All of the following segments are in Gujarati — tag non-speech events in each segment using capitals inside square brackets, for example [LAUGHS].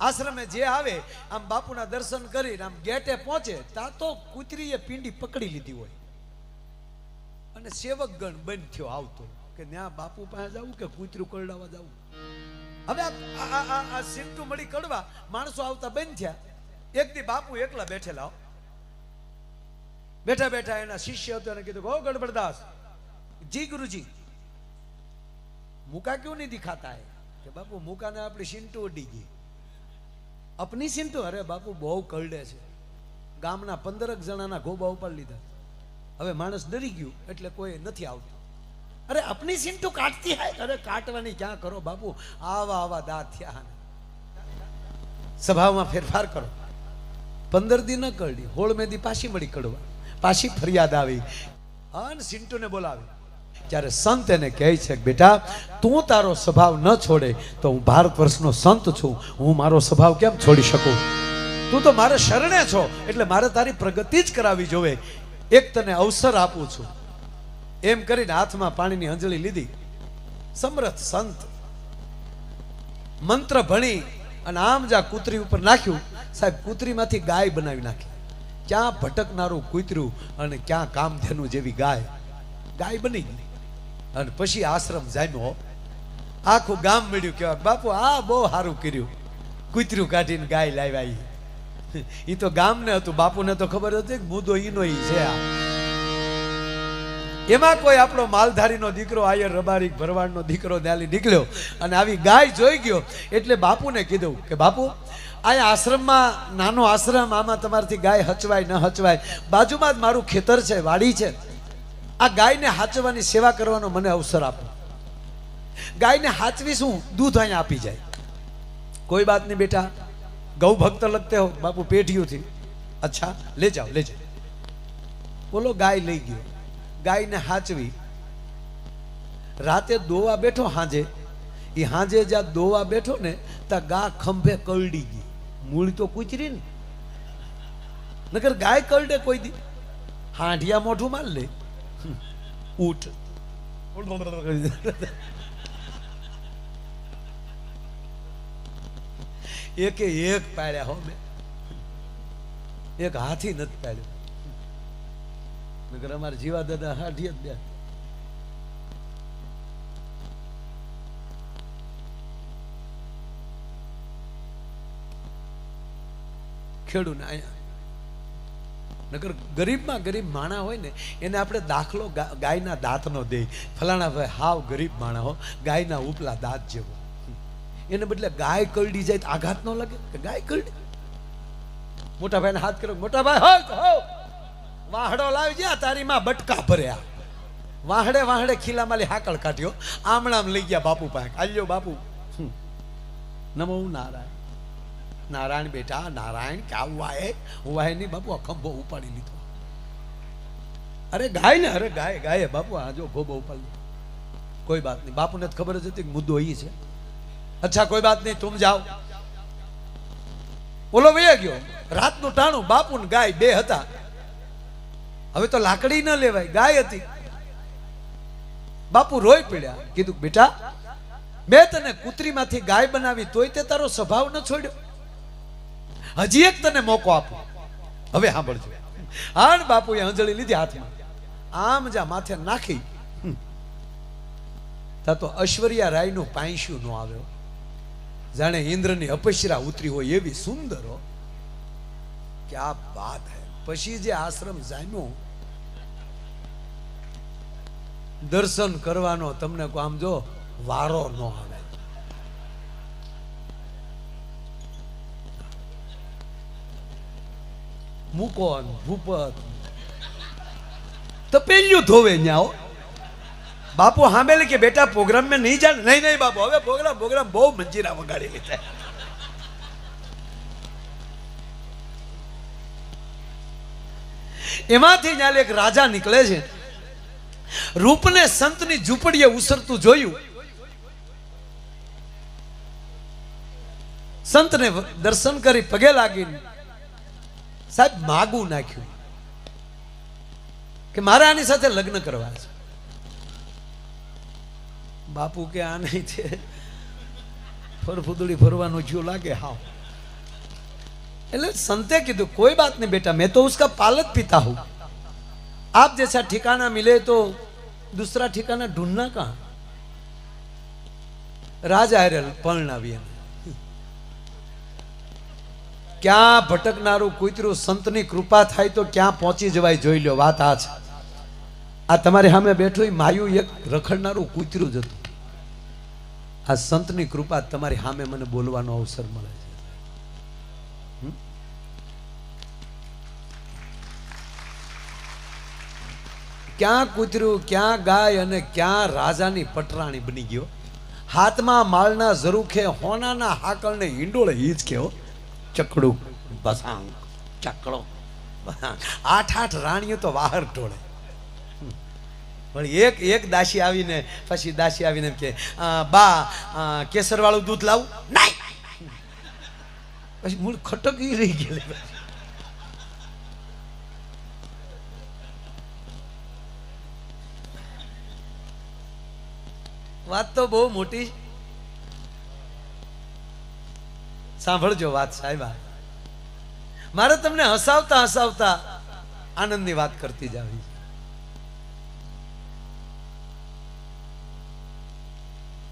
આશ્રમે જે આવે, આમ બાપુના દર્શન કરીને આમ ગેટે પહોંચે, ત્યાં તો કૂતરીએ પિંડી પકડી લીધી હોય. અને સેવકગણ બંધ થયો આવતો, કે ત્યાં બાપુ પાસે જવું કે કૂતરું કરડાવા જવું હવે આ સિંટુ મળી કડવા, માણસો આવતા બંધ થયા. એક દી બાપુ એકલા બેઠેલા બેઠા બેઠા એના શિષ્ય હતો, એને કીધું ઓ ગડબડદાસ જી ગુરુજી. મુકા કેવું નહીં દેખાતા હે કે બાપુ, મુકાને આપણી સિંટુ ઉડી ગઈ. અપની સિંટુ અરે બાપુ બહુ કરડે છે. ગામના પંદરક જણાના ગોબા ઉપાડી લીધા. હવે માણસ ડરી ગયું એટલે કોઈ નથી આવતું. અરે અપની સિંટુ કાટતી હૈ? અરે કાટવાની ક્યાં કરો બાપુ? આવા આવા દાંત થયા. સ્વભાવમાં ફેરફાર કરો. પંદર દી ન કરડી, હોળ મેદી પાછી મળી કડવા. પાછી ફરિયાદ આવી. અન સિંટુને બોલાવી. ત્યારે સંત એને કહે છે કે બેટા, તું તારો સ્વભાવ ન છોડે, તો હું ભારત વર્ષનો સંત છું. હું મારો સ્વભાવ કેમ છોડી શકું? તું તો મારે શરણે છો, એટલે મારે તારી પ્રગતિ જ કરાવી જોવે. એક તને અવસર આપું છું. એમ કરીને હાથમાં પાણીની અંજળી લીધી. સમરથ સંત મંત્ર ભણી અને આમ જા કૂતરી ઉપર નાખ્યું. સાહેબ, કૂતરીમાંથી ગાય બનાવી નાખી. ક્યાં ભટકનારું કૂતરું અને ક્યાં કામધેનું જેવી ગાય? ગાય બની ગઈ અને પછી આશ્રમ જામ્યો. આખું ગામ મળ્યું કહેવાય. બાપુ, આ બહુ સારું કર્યું. કૂતરું કાઢીને ગાય લાવ્યા એ તો ગામને હતું. બાપુને તો ખબર હતી કે મુદ્દો ઈનો ઈ છે આ. એમાં કોઈ આપણો માલધારીનો દીકરો, આયર રબારી ભરવાડનો દીકરો ત્યાંથી નીકળ્યો અને આવી ગાય જોઈ ગયો એટલે બાપુને કીધું કે, બાપુ અહીંયા આશ્રમમાં, નાનો આશ્રમ, આમાં તમારથી ગાય હચવાય, ન હચવાય. બાજુમાં જ મારું ખેતર છે, વાડી છે. આ ગાયને હાચવાની સેવા કરવાનો મને અવસર આપો. ગાયને હાચવી શું દૂધ અહીંયા આપી જાય. કોઈ બાત નહીં બેટા. ગૌ ભક્ત લગતે હો, બાપુ પેઢીઓથી. અચ્છા, લે જાઓ લે જાઓ. બોલો, ગાય લઈ ગયો. ગાયને હાચવી. રાતે દોવા બેઠો હાંજે. એ હાંજે જ્યાં દોવા બેઠો ને, ત્યાં ગા ખંભે કરડી ગઈ. મૂળી તો કૂચરી ને. નગર ગાય કરડે કોઈ દી. હાંઢિયા મોઢું માર લે. હમ, એક એકે પાડ્યા હો મેં એક હાથી નથી પાડ્યો નગર અમારે જીવા દાદા હાથીએ જ બે ખેડૂને અહીંયા નકર ગરીબમાં ગરીબ માણા હોય ને, એને આપણે દાખલો ગાયના દાંતનો દે. ફલાણા ભાઈ, હાવ ગરીબ માણા હો, ગાયના ઉપલા દાંત જેવો. એને બદલે ગાય કરડી જાય તો આઘાત ન લાગે કે ગાય કરડી મોટા ભાઈને હાથ કર્યો મોટા ભાઈ, હો વાહડો લાવી જ્યાં તારી માં બટકા ભર્યા. વાહડે વાહડે ખીલામાલી હાકળ કાઢ્યો. આમણામ લઈ ગયા બાપુ પાસે. આલ્યો બાપુ. નમો નારાયણ. નારાયણ બેટા નારાયણ, ક્યાં હુઆ હે હુઆ નહીં બાપુ ખંભો ઉપાડી લીધો. અરે ગાય ને, અરે ગાય ગાય, બાપુ, આ જો ખોબો ઉપાડી કોઈ બાત નહીં. બાપુને ખબર જ હતી મુદ્દો એ છે. અચ્છા, કોઈ વાત નહીં, તું જાઓ બોલો, વયા ગયો. રાતનું ટાણું બાપુ ને ગાય બે હતા. હવે તો લાકડી ન લેવાય, ગાય હતી. બાપુ રોઈ પડ્યા. કીધું, બેટા, મેં તને કૂતરીમાંથી ગાય બનાવી તોય તે તારો સ્વભાવ ન છોડ્યો. હજી એક તને મોકો આપો. હવે સાંભળજો. આણ બાપુએ અંજળી લીધી હાથમાં. આમ જા માથે નાખી. તા તો ઐશ્વર્યા રાયનું પાંસ્યું ન આવ્યો. જાણે ઇન્દ્રની અપશરા ઉતરી હોય એવી સુંદર, હો. ક્યા વાત હે. પછી જે આશ્રમ જામ્યો, દર્શન કરવાનો તમને આમ જો વારો ન આવે. મુકોન, ભૂપત. તપેલ્યું ધોવે ન્યાઓ બાપુ હામેલે કે, બેટા પ્રોગ્રામ મેં નહીં જાણ નહીં નહીં બાપુ, હવે પ્રોગ્રામ પ્રોગ્રામ બહુ મંજીરા વગાડી લીધા. એમાંથી ન્યાલે એક રાજા નીકળે છે. રૂપને સંતની ઝૂંપડીએ ઉસરતું જોયું. સંતને દર્શન કરી પગે લાગીને સાહેબ માગું નાખ્યું કે મારે આની સાથે લગ્ન કરવા છે બાપુ કે આ નહીં છે ફરફુદડી ફરવાનું જ્યું લાગે હાવ એટલે संते કીધું કોઈ बात नहीं बेटा मैं तो उसका पालक पिता हूं आप जैसा ठिकाना मिले तो दूसरा ठिकाना ढूंढना कहाँ રાજા હારે પરણાવી એને ક્યાં ભટકનારું કૂતરું સંતની કૃપા થાય તો ક્યાં પહોંચી જવાય જોઈ લો વાત આ છે. આ તમારી સામે બેઠું માયું એક રખડનારું કૂતરું જ હતું. આ સંતની કૃપા તમારી સામે મને બોલવાનો અવસર મળે છે? ક્યાં કૂતરું, ક્યાં ગાય અને ક્યાં રાજાની પટરાણી બની ગયો? હાથમાં માળના ઝરૂખે હોનાના હાકળને હિંડોળે હીજ કેવો ચકડું. બસાંગ ચકડો. આઠ આઠ રાણીઓ તો વાહર ટોળે. પણ એક એક દાસી આવીને, પછી દાસી આવીને કે બા કેસરવાળું દૂધ લાવું? નહીં પછી મૂળ ખટકી રહી ગયેલી. વાત તો બહુ મોટી સાંભળજો વાત સાહેબા મારે તમને હસાવતા હસાવતા આનંદની વાત કરતી જાવી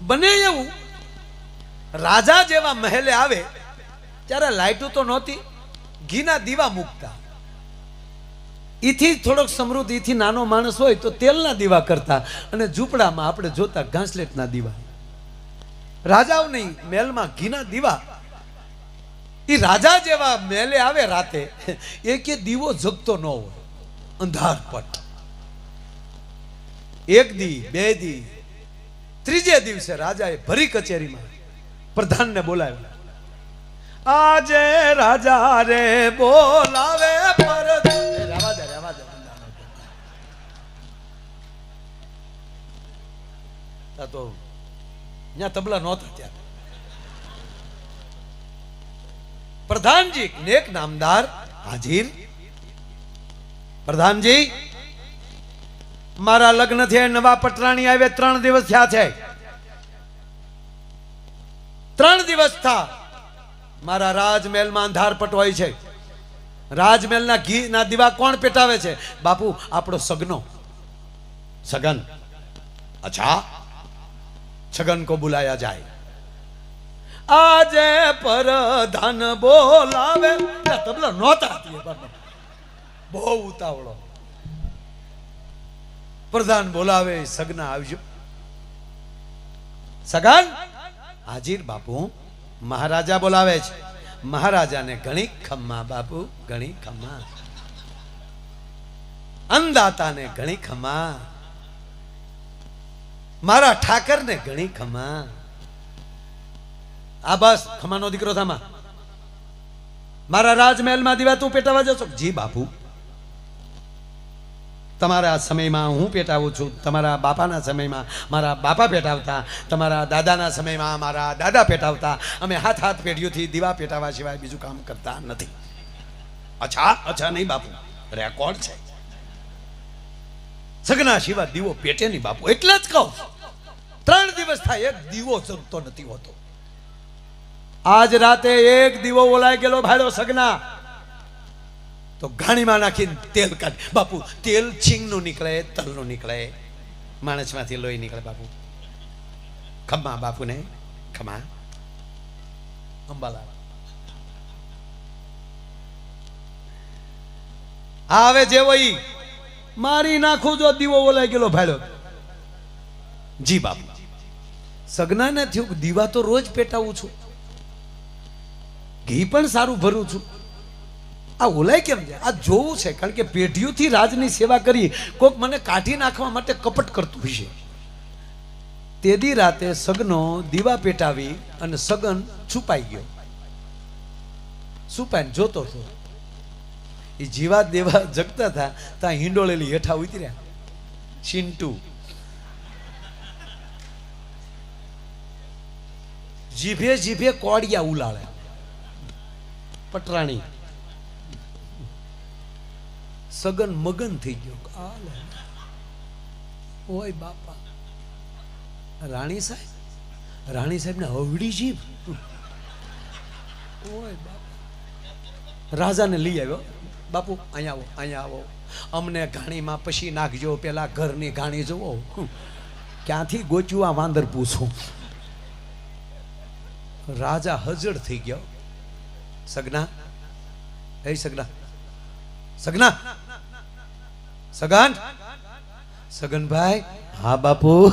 બને એવું રાજા જેવા મહેલે આવે ત્યારે લાઇટો તો નહોતી, ઘીના દીવા મૂકતા. ઈથી થોડોક સમૃદ્ધ, ઈથી નાનો માણસ હોય તો તેલના દીવા કરતા અને ઝૂંપડામાં આપણે જોતા ઘાસલેટના દીવા. રાજાઓ નહીં મહેલમાં ઘીના દીવા એ રાજા જેવા મેલે આવે રાતે એ કે દીવો જગતો ન હોય અંધારપટ એક દી, બે દી, ત્રીજે દિવસે રાજાએ ભરી કચેરીમાં પ્રધાનને બોલાવ્યો. આજે રાજા રે બોલાવે તો ત્યાં તબલા નહોતા ત્યારે પ્રધાનજી. નેક નામદાર હાજીર. પ્રધાનજી, મારા લગ્ન થયા નવા પટરાણી આવે ત્રણ દિવસ થયા છે. ત્રણ દિવસ થા. મારા રાજમહેલમાં અંધારપટ હોય છે. રાજમહેલના ઘીના દીવા કોણ પેટાવે છે? બાપુ, આપણો સગનો. સગન. અચ્છા. છગન કો બુલાયા જાય. આજે પરધાન બોલાવે. તબલા નહોતા હતી બહુ ઉતાવળો. પ્રધાન બોલાવે, સગના આવજો. સગાન? હાજીર બાપુ, મહારાજા બોલાવે છે. મહારાજાને ઘણી ખમ્મા બાપુ ઘણી ખમ્મા. અન્નદાતાને ઘણી ખમ્મા. મારા ઠાકરને ઘણી ખમ્મા. આ બસ, ખમાનો દીકરો થામા મારા રાજમહેલમાં દીવા તું પેટાવા જશો? જી, બાપુ. તમારા સમયમાં હું પેટાવું છું. તમારા બાપાના સમયમાં મારા બાપા પેટાવતા. તમારા દાદાના સમયમાં મારા દાદા પેટાવતા. અમે હાથ હાથ પેઢીઓથી દીવા પેટાવા સિવાય બીજું કામ કરતા નથી. અચ્છા અચ્છા નહીં, બાપુ. રેકોર્ડ છે. સગના સિવાય દીવો પેટે નહીં, બાપુ. એટલે જ કહું ત્રણ દિવસ થાય, એક દીવો જગતો નથી હોતો. આજ રાતે એક દીવો ઓલાઈ ગયેલો ભાડો સગના. તો ઘાણીમાં નાખીને તેલ કાઢ. બાપુ, તેલ છીંગનું નીકળે, તલનું નીકળે. માણસમાંથી લોહી નીકળે, બાપુ. ખમ્મા, બાપુને. ખમા અંબાલાલ. હવે જેવો ઈ મારી નાખું જો દીવો ઓલાઈ ગયેલો ભાડ્યો જી, બાપુ. સગનાને થયું કે દીવા તો રોજ પેટાવું છું. ઘી પણ સારું ભરું છું. આ ઓલાય કેમ છે? આ જોવું છે, કારણ કે પેઢીઓથી રાજની સેવા કરી કોક મને કાઢી નાખવા માટે કપટ કરતું હશે તેદી રાતે સગનો દીવા પેટાવી અને સગન છુપાઈ ગયો. છુપાઈને જોતો હતો. એ જીવા દેવા જગતા હતા ત્યાં હિંડોળેલી હેઠા ઉતર્યા. ચિંટુ. જીભે જીભે કોડિયા ઉલાળે પટરાણી. સગન મગન થઈ ગયો. ઓય બાપા. રાણી સાહેબ? રાણી સાહેબ ને હવડી જીભ? ઓય બાપા. રાજાને લઈ આવ્યો. બાપુ, અહીંયા આવો અહીંયા આવો. અમને ઘાણીમાં પછી નાખજો, પેલા ઘરની ઘાણી જુઓ. ક્યાંથી ગોચ્યું આ વાંદર પૂછું રાજા હજળ થઈ ગયો. સગના? એ સગના? સગના? સગન સગનભાઈ? હા, બાપુ.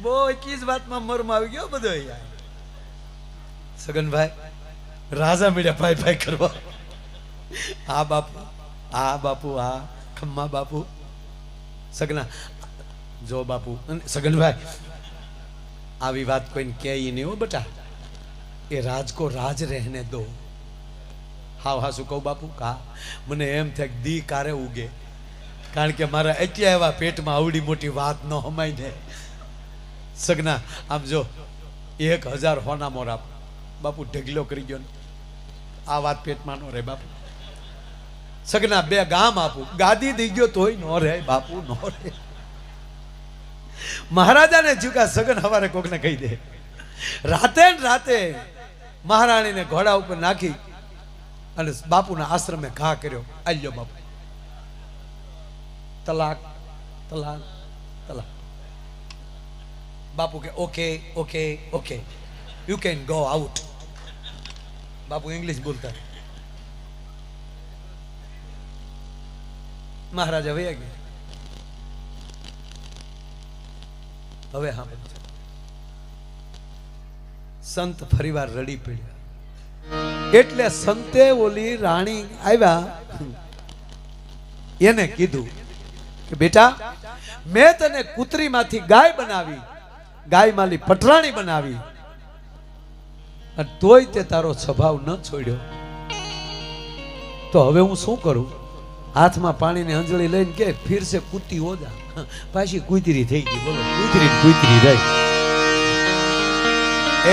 બહુ જ વાતમાં મરમ આવી ગયો બધો યાર. સગનભાઈ, રાજા મળ્યા ભાઈ ભાઈ કરવા. હા, બાપુ. હા બાપુ, હા. ખમ્મા, બાપુ. સગના. જો, બાપુ. સગનભાઈ, આવી વાત કોઈને કહે નહીં હો, બટા. એ રાજ કો રાજ રહેને દો. હાવ હા, શું કહું બાપુ? કા મને એમ થાય કે દી કારે ઉગે. કારણ કે મારા એટલા એવા પેટમાં આવડી મોટી વાત ન હમાય ને. સગના, આમ જો, એક હજાર હોના મોરા બાપુ, ઢગલો કરી ગયો ને. આ વાત પેટમાં નો રહે બાપુ. સગના, બે ગામ આપું. ગાદી દઈ ગયો તોય નો રહે બાપુ, નો રહે. મહારાજાને ચૂકા સગન હવારે કોકને કહી દે. રાતે રાતે મહારાણીને ઘોડા ઉપર નાખી અને બાપુના આશ્રમે ઘા કર્યો. આલ્યો બાપુ. તલાક તલાક તલાક. બાપુ કે, okay okay okay. You can go out Bapu English બોલતા મહારાજા વયા ગયા. હવે હા સંત ફરીવાર રડી પડ્યા. એટલે સંતે ઓલી રાણી આવ્યા. એને કીધું કે, બેટા, મેં તને કૂતરીમાંથી ગાય બનાવી, ગાય માલી પટરાણી બનાવી, અને તોય તે તારો સ્વભાવ ન છોડ્યો. તો હવે હું શું કરું? હાથમાં પાણીની અંજળી લઈને કે, ફીરસે કૂતી ઓજા પાછી કૂતરી થઈ ગઈ, બોલો, કૂતરી કૂતરી રહી.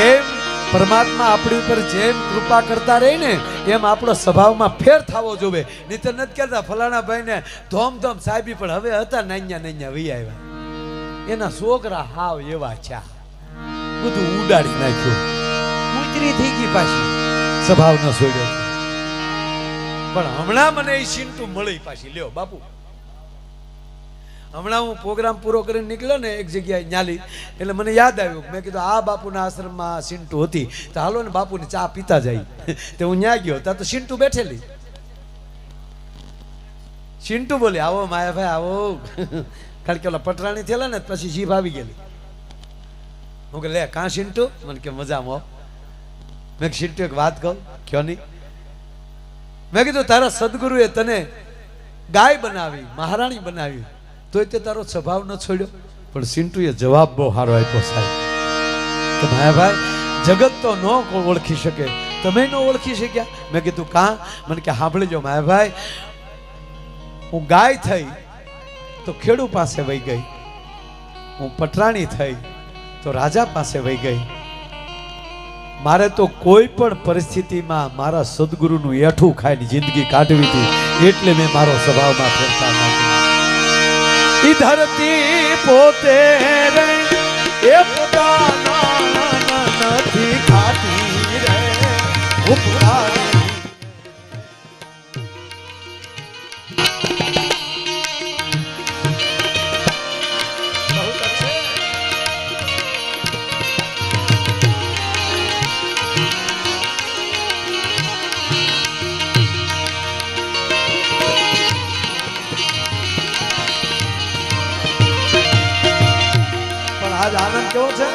એમ પરમાત્મા આપણી ઉપર જેમ કૃપા કરતા રહી ને, એમ આપણો સ્વભાવમાં ફેર થવો જોવે. નીચે નથી કહેતા, ફલાણા ધોમ ધોમ સાહેબી, પણ હવે હતા નાન્યા નાન્યા વહી આવ્યા. એના છોકરા હાવ એવા છે બધું ઉડાડી નાખ્યું. કૂતરી થઈ ગઈ પાછી. સ્વભાવ ન છોડ્યો પણ હમણાં મને એ સિંટુ મળી પાછી. લ્યો, બાપુ. હમણાં હું પ્રોગ્રામ પૂરો કરીને નીકળ્યો ને એક જગ્યાએ ન્યાલી, એટલે મને યાદ આવ્યું, મેં કીધું, આ બાપુના આશ્રમમાં સિન્ટુ હતી. તો હાલો ને બાપુની ચા પીતા જાય. [LAUGHS] તો હું ન્યા ગયો, ત્યાં તો સિંટુ બેઠેલી. સિન્ટુ બોલે, આવો માયાભાઈ, આવો. કારણ કે ઓલા પટરાણી થયેલા ને, પછી જીભ આવી ગયેલી. હું કે, લે, કાં સિન્ટુ મને કે, મજામાં. મેં સિન્ટુ એક વાત કહું, કયો નહીં? મેં કીધું, તારા સદગુરુએ તને ગાય બનાવી, મહારાણી બનાવી તોય તે તારો સ્વભાવ ન છોડ્યો. પણ સિન્ટુએ જવાબ બહુ સારો આપ્યો, સાહેબ. કે ભાઈ, જગત તો ન ઓળખી શકે. તમે ન ઓળખી શક્યા? મેં કીધું, કા? મને કે સાંભળીજો ભાઈ. હું ગાય થઈ તો ખેડૂ પાસે વહી ગઈ. હું પટરાણી થઈ તો રાજા પાસે વહી ગઈ. મારે તો કોઈ પણ પરિસ્થિતિમાં મારા સદગુરુનું એઠું ખાઈને જિંદગી કાઢવી હતી. એટલે મેં મારો સ્વભાવમાં ફેરફાર નાખ્યો. ઈ ધરતી પોતે એ પોતાના આજ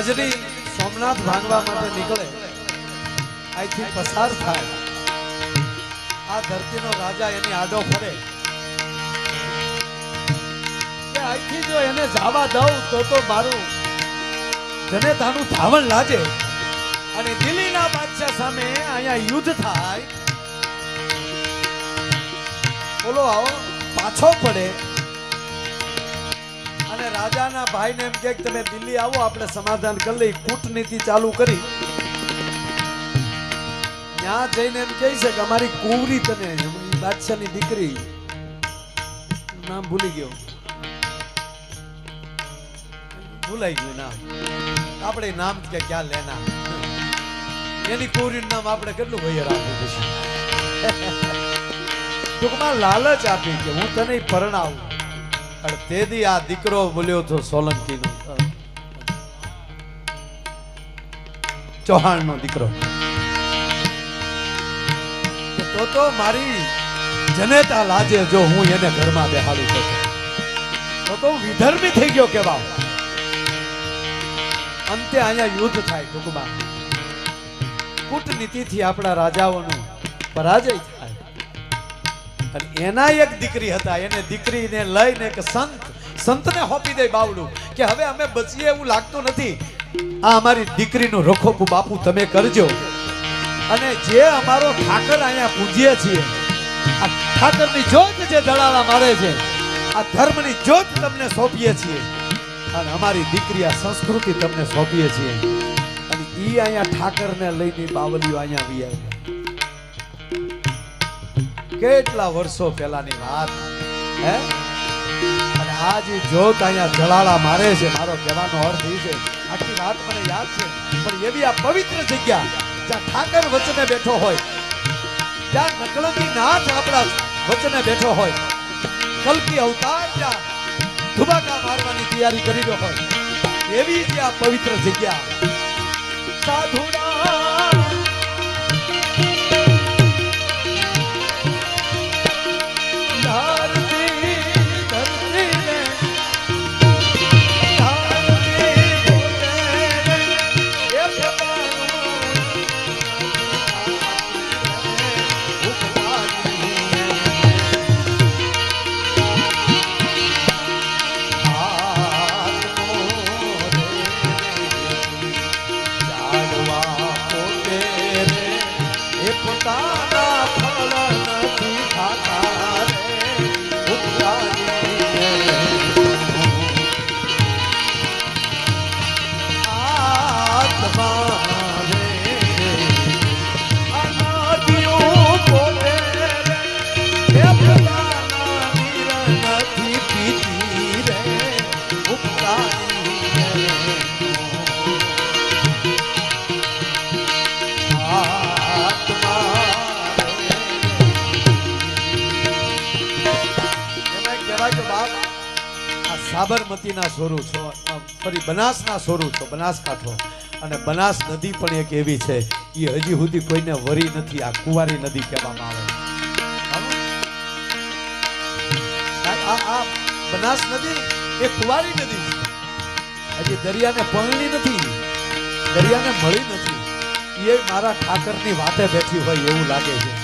ગજની સોમનાથ ભાંગવા માટે નીકળે. અહીંથી પસાર થાય. આ ધરતીનો રાજા એની આડો ફરે. અહીંથી જો એને જવા દઉં તો તો મારું જનેતાનું ધાવણ લાગે. અને દિલ્હીના બાદશાહ સામે અહીંયા યુદ્ધ થાય. બોલો આવો, પાછો પડે. અને રાજાના ભાઈને એમ કે તમે દિલ્હી આવો, આપણે સમાધાન કરી લઈ કૂટનીતિ ચાલુ કરી. ત્યાં જઈને એમ કહે છે કે અમારી કુંવરી તને બાદશાહની દીકરી. નામ ભૂલી ગયો. ભૂલાઈ ગયું નામ. આપણે નામ કે ક્યાં લેના. એની કુંવરીનું નામ આપણે કેટલું ભાઈ રાખવું પડશે ટૂંકમાં લાલચ આપી કે હું તને પરણાવું. પણ તે આ દીકરો બોલ્યો તો સોલંકીનો. ચૌહાણનો દીકરો. તો તો મારી જનેતા લાજે જો હું એને ઘરમાં બેહાડું તો. તો તો વિધર્મી થઈ ગયો કેવા અંતે અહીંયા યુદ્ધ થાય ટૂંકમાં. કૂટનીતિથી આપણા રાજાઓનું પરાજય થાય એના એક દીકરી હતા, એને દીકરીને લઈને કે સંત, સંતને હોપી દે બાવડું કે હવે અમે બચીએ એવું લાગતું નથી. આ અમારી દીકરીનું રખોપું બાપુ, તમે કરજો. અને જે અમારો ઠાકર અહીંયા પૂજીએ છીએ આ ઠાકરની જોત જે દળાલા મારે છે, આ ધર્મની જોત તમને સોંપીએ છીએ. અને અમારી દીકરી આ સંસ્કૃતિ તમને સોંપીએ છીએ. અને ઈ અહીંયા ઠાકરને લઈને બાવલીઓ અહીંયા આવી કેટલા વર્ષો પહેલાની વાત. હે? અને આજ ઈ જ્યોત અહીંયા જલાળા મારે છે, મારો કહેવાનો અર્થ એ છે, આખી વાત મને યાદ છે, પણ એવી આ પવિત્ર જગ્યા, જ્યાં ઠાકર વચને બેઠો હોય, જ્યાં નકળંગી નાથ આપણા વચને બેઠો હોય, કલ્કી અવતાર જ્યાં ધુબાકા મારવાની તૈયારી કરી રહ્યો હોય, એવી જ આ પવિત્ર જગ્યા. સાધુડા સાબરમતીના સોરું છો. સોરી બનાસના સોરું છો, બનાસકાંઠો. અને બનાસ નદી પણ એક એવી છે એ હજી સુધી કોઈને વરી નથી, આ કુંવારી નદી કહેવામાં આવે બનાસ નદી એ કુંવારી નદી હજી દરિયાને પરણી નથી, દરિયાને મળી નથી. એ મારા ઠાકરની વાતે બેઠી હોય એવું લાગે છે.